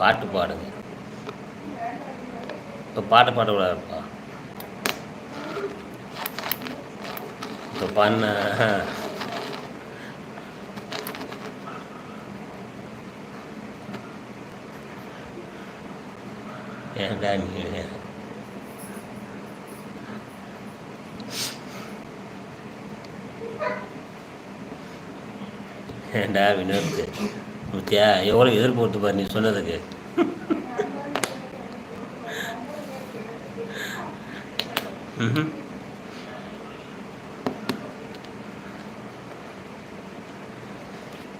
பாட்டு பாடுங்க. இப்போ பாட்டு பாடக்கூடாதுப்பா இப்போ பண்ண. ஏன்டா நீ? ஏன்டா வினோத்து? முத்தியா எவ்வளோ எதிர்பார்த்து பாரு நீ சொன்னதுக்கு. ம்ஹும்.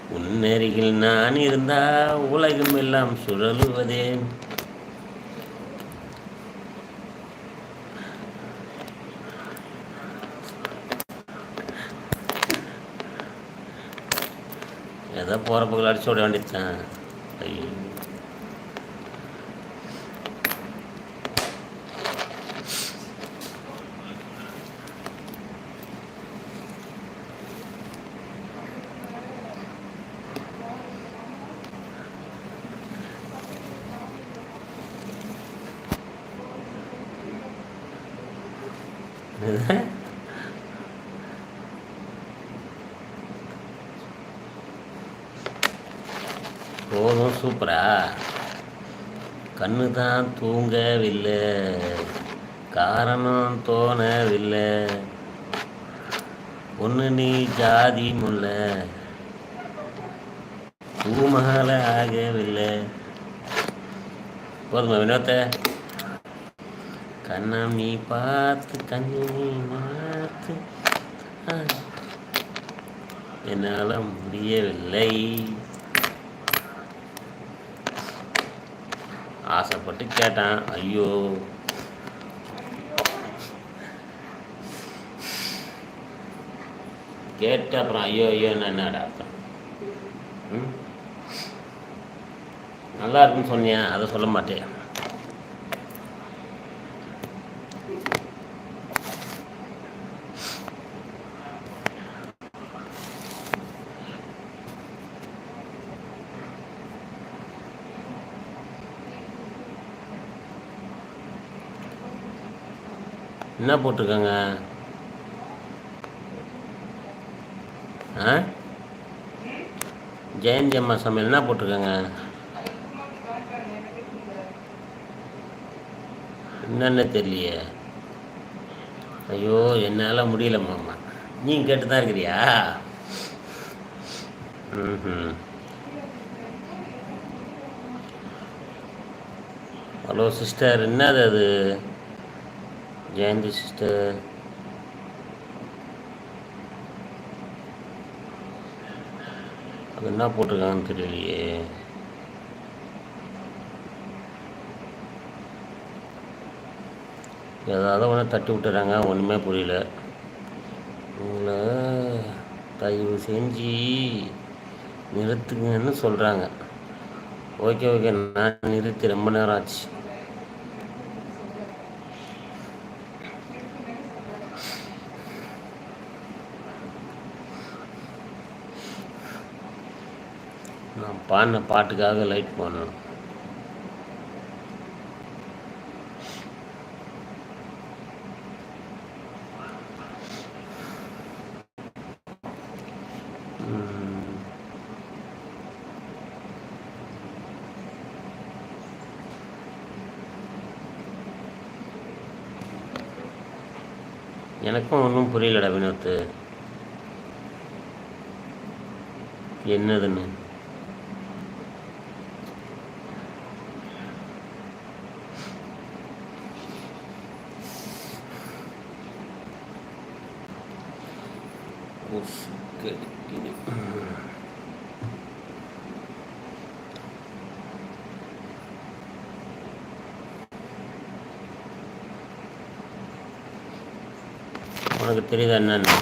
உன்னருகில் நான் இருந்தா உலகம் எல்லாம் சுழலுவதே ஏதோ போகிற பக்கம் அடிச்சு விட வேண்டியதுதான் ஐயோ என்னது? போதும் சூப்பரா. கண்ணு தான் தூங்கவில்லை காரணம் தோணவில்லை. ஒன்று நீ ஜாதி முல்லை பூமகால ஆகவில்லை. போதுமா வினோத்த? கண்ணம் நீ பார்த்து கண்ணு நீ பார்த்து என்னால் முடியவில்லை. ஆசைப்பட்டு கேட்டேன். ஐயோ. கேட்டு அப்புறம் ஐயோ ஐயோ என்னடா அர்த்தம்? ம்? நல்லா இருக்குன்னு சொன்னியா அதை சொல்ல மாட்டேன். என்ன போட்டிருக்காங்க? ஆ? ஜெயந்தி அம்மா சமையல் என்ன போட்டிருக்காங்க? என்னென்ன தெரியலையே. ஐயோ என்னால் முடியல மாமா. நீ கேட்டு தான் இருக்கிறியா? ம் ஹலோ சிஸ்டர் என்னது அது? ஜெயந்தி சிஸ்டர் அது என்ன போட்டிருக்காங்கன்னு தெரியலையே. ஏதாவது ஒன்று தட்டி விட்டுறாங்க ஒன்றுமே புரியல. உங்களை தயவு செஞ்சு நிறுத்துங்கன்னு சொல்கிறாங்க ஓகே ஓகே. நான் நிறுத்தி ரொம்ப நேரம் ஆச்சு. நான் பாடின பாட்டுக்காக லைட் பண்ணணும் எனக்கும் ஒன்றும் புரியலடா வினோத்து. என்னதுன்னு? உஃப், கடிக்குது. உனக்கு தெரியுதா என்னன்னு